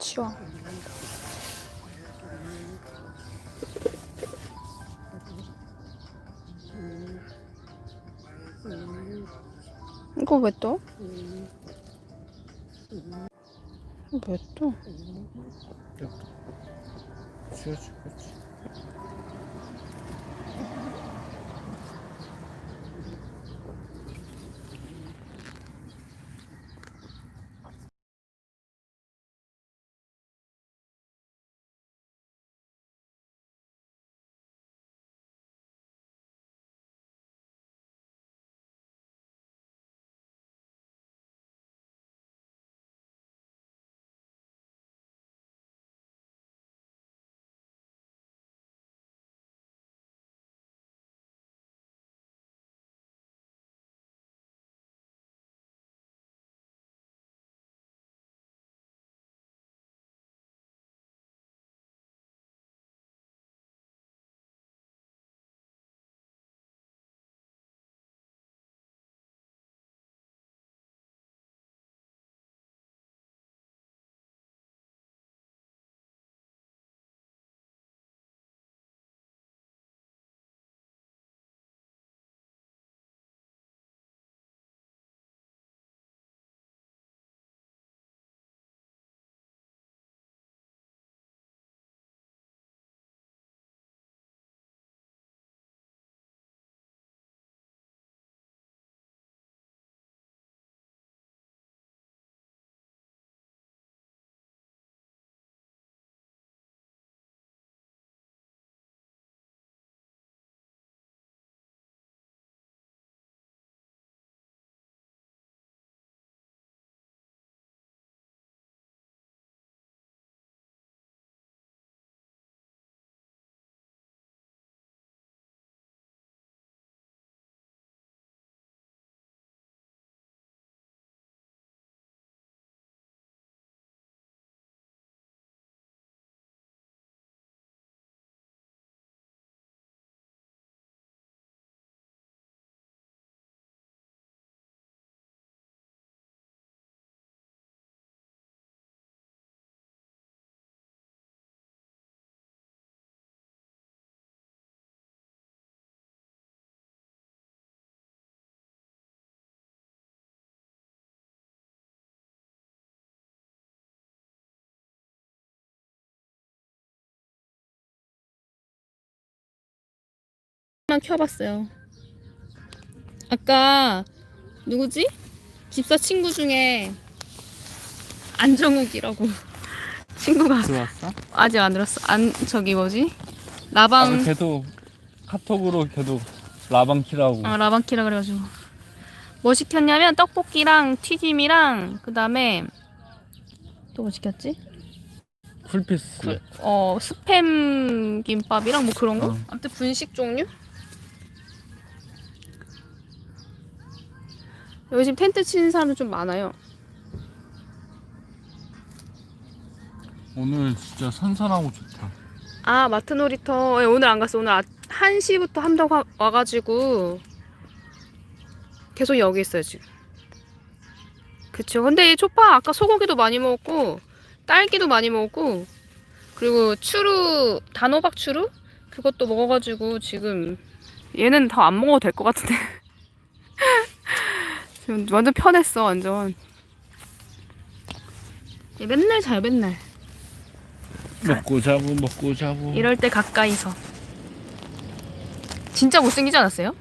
치워. 이거 왜 또? 왜 또? 치워주겠지. 만 켜봤어요. 아까 누구지? 집사 친구 중에 안정욱이라고 친구가 들어왔어? 아직 안 들었어. 안 저기 뭐지? 라방 아, 걔도 카톡으로 걔도 라방키라고. 아 라방키라 그래가지고 뭐 시켰냐면 떡볶이랑 튀김이랑 그 다음에 또 뭐 시켰지? 쿨피스. 그, 어 스팸 김밥이랑 뭐 그런 거? 어. 아무튼 분식 종류? 여기 지금 텐트 치는 사람들 좀 많아요. 오늘 진짜 선선하고 좋다. 아 마트 놀이터 예, 오늘 안 갔어. 오늘 아, 1시부터 한다고 와- 와가지고 계속 여기 있어요 지금. 그쵸. 근데 이 초파 아까 소고기도 많이 먹었고 딸기도 많이 먹었고 그리고 추루 단호박 추루 그것도 먹어가지고 지금 얘는 더 안 먹어도 될 것 같은데. 지금 완전 편했어 완전. 얘 맨날 자요 맨날. 먹고 자고 먹고 자고. 이럴 때 가까이서. 진짜 못생기지 않았어요?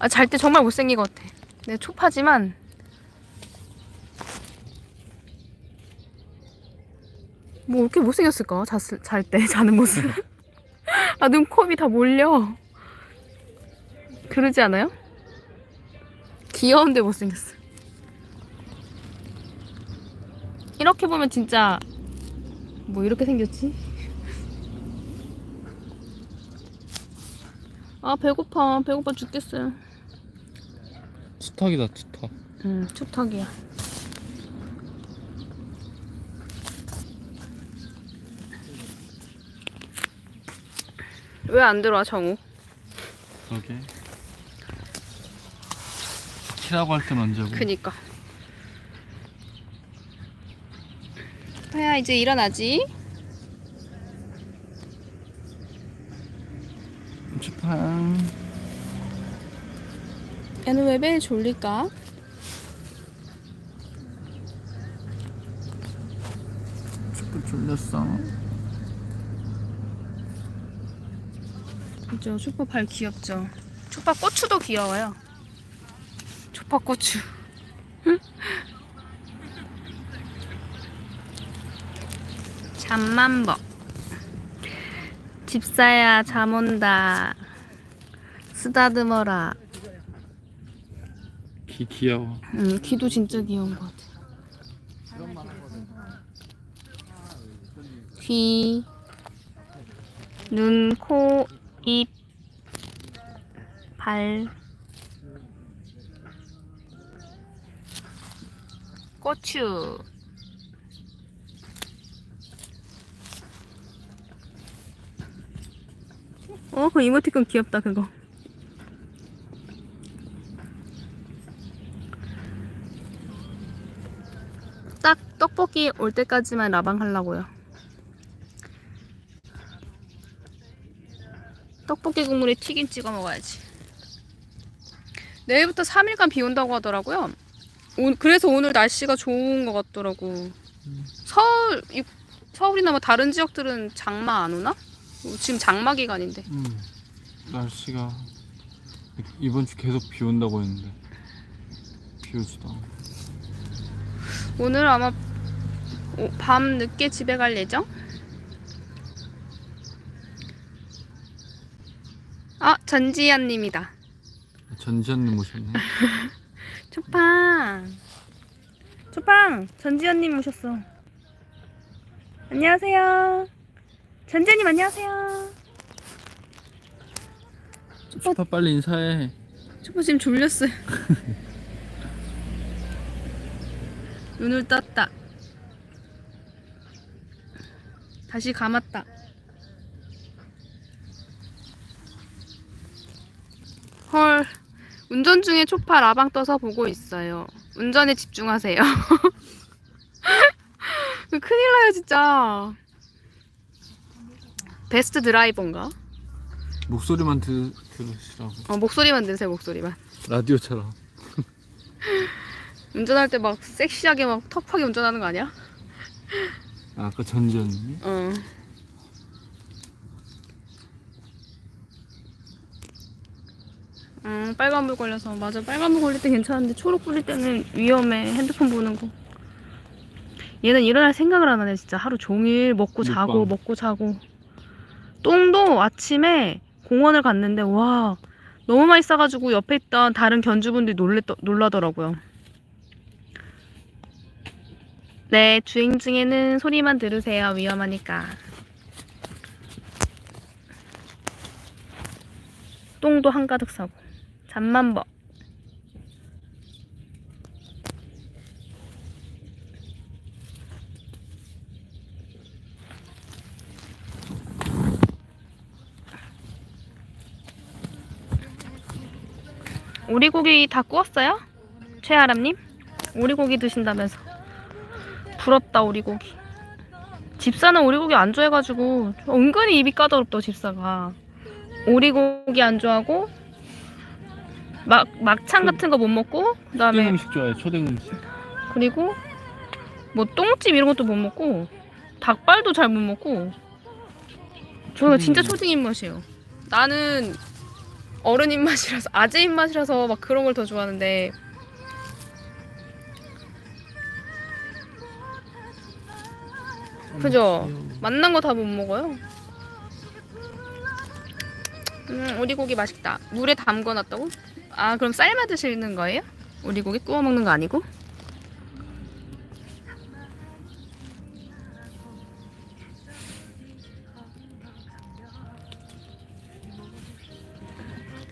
아, 잘 때 정말 못생긴 것 같아. 내가 초파지만. 뭐, 이렇게 못생겼을까? 잘 때, 자는 모습. 아, 눈곱이 다 몰려. 그러지 않아요? 귀여운데 못생겼어. 이렇게 보면 진짜, 뭐, 이렇게 생겼지? 아 배고파 배고파 죽겠어요 투탁이다 투탁. 응 투탁이야 왜 안 들어와 정우 그러게. 키라고 할땐 언제고. 그니까 초파야 이제 일어나지? 주팡. 얘는 왜 매일 졸릴까? 축구 졸렸어. 그죠 초파 발 귀엽죠 초파 고추도 귀여워요 초파 고추 잠만 봐 집사야 잠 온다 쓰다듬어라 귀 귀여워. 응, 귀도 진짜 귀여운 것 같아. 귀, 눈, 코, 입, 발, 고추. 어, 그 이모티콘 귀엽다, 그거. 딱 떡볶이 올 때까지만 라방 하려고요. 떡볶이 국물에 튀김 찍어 먹어야지. 내일부터 3일간 비 온다고 하더라고요. 오, 그래서 오늘 날씨가 좋은 것 같더라고. 서울, 이- 서울이나 뭐 다른 지역들은 장마 안 오나? 어, 지금 장마 기간인데. 음. 날씨가 이번 주 계속 비 온다고 했는데 비 오지도 않아. 오늘 아마 오- 밤 늦게 집에 갈 예정? 아, 전지현님이다. 전지현님 오셨네. 초팡. 초팡, 전지현님 오셨어. 안녕하세요. 전지현님 안녕하세요. 주파 빨리 인사해. 초파 지금 졸렸어요. 눈을 떴다. 다시 감았다. 헐. 운전 중에 초파 라방 떠서 보고 있어요. 운전에 집중하세요. 큰일 나요, 진짜. 베스트 드라이버인가? 목소리만 들, 들으시라고. 어, 목소리만 들으세요, 목소리만. 라디오처럼. 운전할 때 막 섹시하게 막 터프하게 운전하는 거 아니야? 아, 아까 전지현님이? 어. 음, 빨간불 걸려서. 맞아 빨간불 걸릴 때 괜찮은데 초록 불릴 때는 위험해 핸드폰 보는 거. 얘는 일어날 생각을 안 하네 진짜. 하루 종일 먹고 자고 먹방. 먹고 자고. 똥도 아침에 공원을 갔는데 와 너무 많이 싸가지고 옆에 있던 다른 견주분들이 놀랬, 놀라더라고요. 네 주행 중에는 소리만 들으세요 위험하니까. 똥도 한가득 싸고 잠만 봐. 오리고기 다 구웠어요? 최아람님? 오리고기 드신다면서 부럽다 오리고기 집사는 오리고기 안 좋아해가지고 은근히 입이 까다롭다 집사가 오리고기 안 좋아하고 막 막창 같은 거 못 먹고 그다음에 음식 좋아해, 초등 음식. 그리고 뭐 똥집 이런 것도 못 먹고 닭발도 잘 못 먹고 저는 진짜 음. 초딩 입맛이에요. 나는 어른 입맛이라서 아재 입맛이라서 막 그런 걸 더 좋아하는데 그죠? 맛난 거 다 못 먹어요. 음, 오리고기 맛있다. 물에 담궈 놨다고? 아, 그럼 삶아 드시는 거예요? 오리고기 구워 먹는 거 아니고?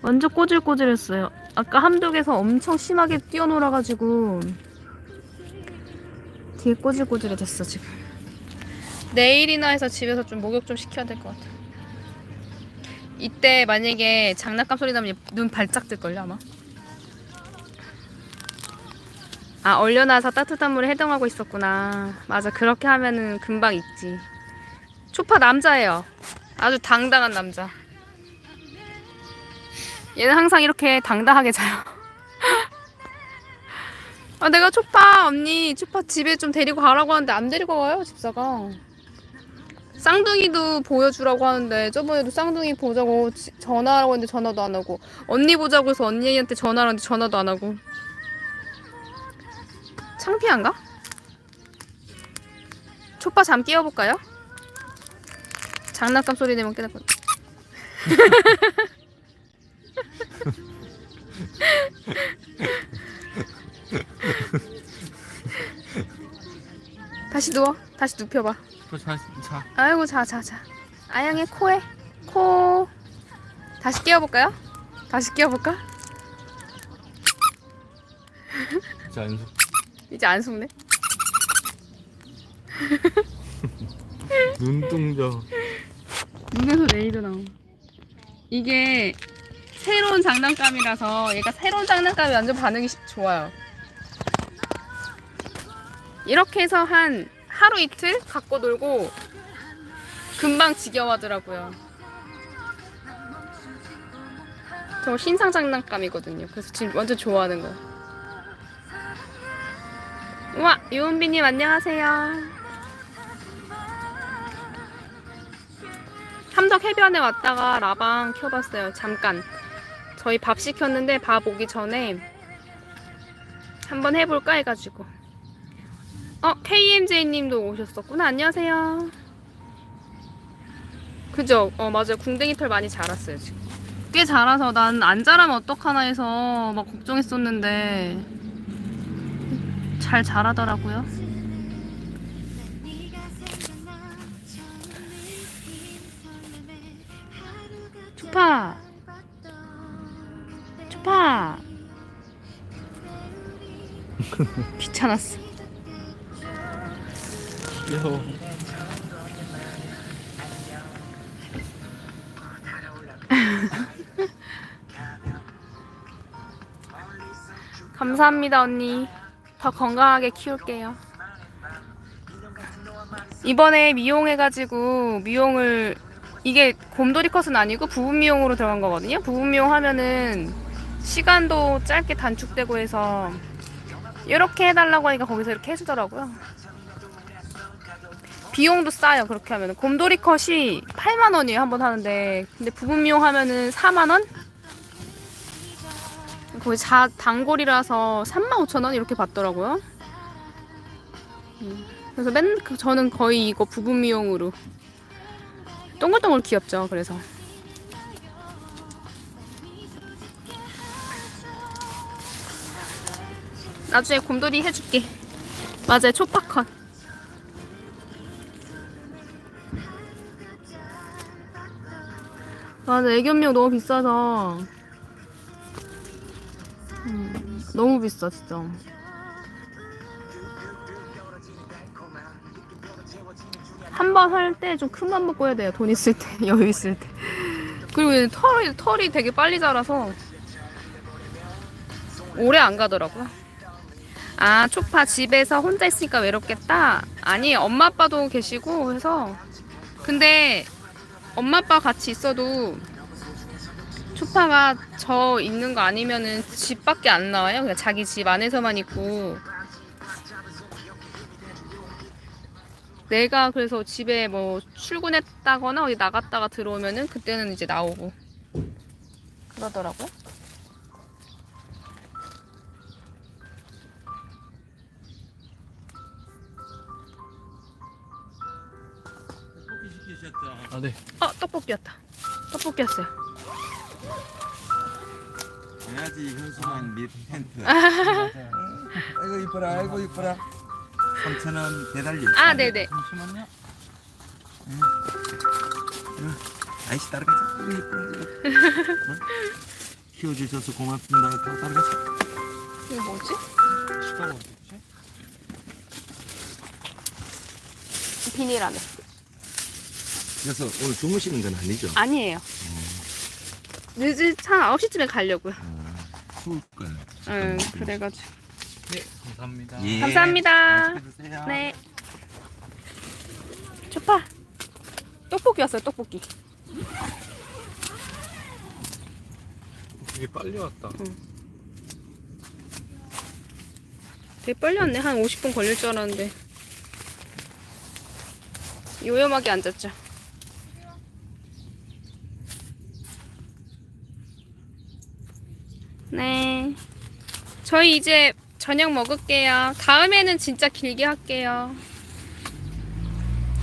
완전 꼬질꼬질했어요. 아까 함덕에서 엄청 심하게 뛰어놀아가지고 되게 꼬질꼬질해졌어 지금. 내일이나 해서 집에서 좀 목욕 좀 시켜야 될 것 같아. 이때 만약에 장난감 소리 나면 얘눈 발짝 뜰걸요 아마. 아 얼려놔서 따뜻한 물에 해동하고 있었구나. 맞아 그렇게 하면은 금방 익지. 초파 남자예요. 아주 당당한 남자. 얘는 항상 이렇게 당당하게 자요. 아 내가 초파 언니 초파 집에 좀 데리고 가라고 하는데 안 데리고 가요 집사가. 쌍둥이도 보여주라고 하는데 저번에도 쌍둥이 보자고 지- 전화하라고 했는데 전화도 안 하고 언니 보자고 해서 언니한테 전화하는데 전화도 안 하고 창피한가? 초파 잠 깨워볼까요? 장난감 소리 내면 깨닫고 다시 누워 다시 눕혀봐 또 자, 자. 아이고 자 자 자 아양의 코에 코 다시 깨워볼까요? 다시 깨워볼까? 이제 안 속. 이제 안 속네 눈동자. 눈에서 레이도 나옴 이게 새로운 장난감이라서 얘가 새로운 장난감이 완전 반응이 시- 좋아요 이렇게 해서 한 하루 이틀 갖고 놀고 금방 지겨워하더라고요 저 신상 장난감이거든요 그래서 지금 완전 좋아하는 거 우와 유은비님 안녕하세요 함덕 해변에 왔다가 라방 켜봤어요. 잠깐. 저희 밥 시켰는데 밥 오기 전에 한번 해볼까 해가지고. 어, KMJ님도 오셨었구나. 안녕하세요. 그죠? 어, 맞아요. 궁뎅이 털 많이 자랐어요, 지금. 꽤 자라서 난 안 자라면 어떡하나 해서 막 걱정했었는데 잘 자라더라고요. 초파! 초파! 귀찮았어. 귀여워. 감사합니다, 언니. 더 건강하게 키울게요. 이번에 미용해가지고 미용을 이게 곰돌이 컷은 아니고 부분 미용으로 들어간 거거든요. 부분 미용 하면은 시간도 짧게 단축되고 해서 이렇게 해달라고 하니까 거기서 이렇게 해주더라고요. 비용도 싸요. 그렇게 하면 곰돌이 컷이 8만 원이에요. 한 번 하는데 근데 부분 미용 하면은 4만 원? 거의 자 단골이라서 35,000원 이렇게 받더라고요. 음, 그래서 맨 그- 저는 거의 이거 부분 미용으로 동글동글 귀엽죠. 그래서 나중에 곰돌이 해줄게. 맞아요, 초파컷. 맞아, 애견미용 너무 비싸서 음, 너무 비싸 진짜. 한 번 할 때 좀 큰 맘 먹고 해야 돼요. 돈 있을 때, 여유 있을 때. 그리고 털이 털이 되게 빨리 자라서 오래 안 가더라고요. 아 초파 집에서 혼자 있으니까 외롭겠다. 아니 엄마 아빠도 계시고 해서 근데 엄마 아빠 같이 있어도 초파가 저 있는 거 아니면은 집 밖에 안 나와요. 그냥 자기 집 안에서만 있고. 내가 그래서 집에 뭐 출근했다거나 어디 나갔다가 들어오면은 그때는 이제 나오고. 그러더라고요. 아 네. 어, 떡볶이였다. 떡볶이였어요. 해야지 현수만 밑 텐트 아이고 이뻐라 아이고 이뻐라 3,000원 배달료 아, 네네. 잠시만요 아이씨 따라가자 아이고 이뻐라 어? 키워주셔서 고맙습니다 다 따라가자 이게 뭐지? 시카고 어디지? 비닐 안에. 그래서 오늘 주무시는 건 아니죠? 아니에요. 늦은 한 9시쯤에 가려고요. 추울 거야 응, 그래가지고. 네. 감사합니다. 예. 감사합니다. 맛있게 드세요. 네. 초파. 떡볶이 왔어요, 떡볶이. 되게 빨리 왔다. 되게 빨리 왔네. 한 50분 걸릴 줄 알았는데. 요염하게 앉았죠. 네. 저희 이제 저녁 먹을게요. 다음에는 진짜 길게 할게요.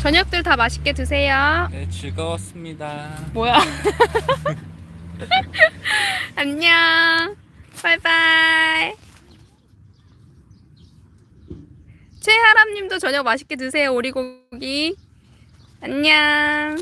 저녁들 다 맛있게 드세요. 네, 즐거웠습니다. 뭐야? 안녕. 바이바이. 최하람님도 저녁 맛있게 드세요. 오리고기. 안녕.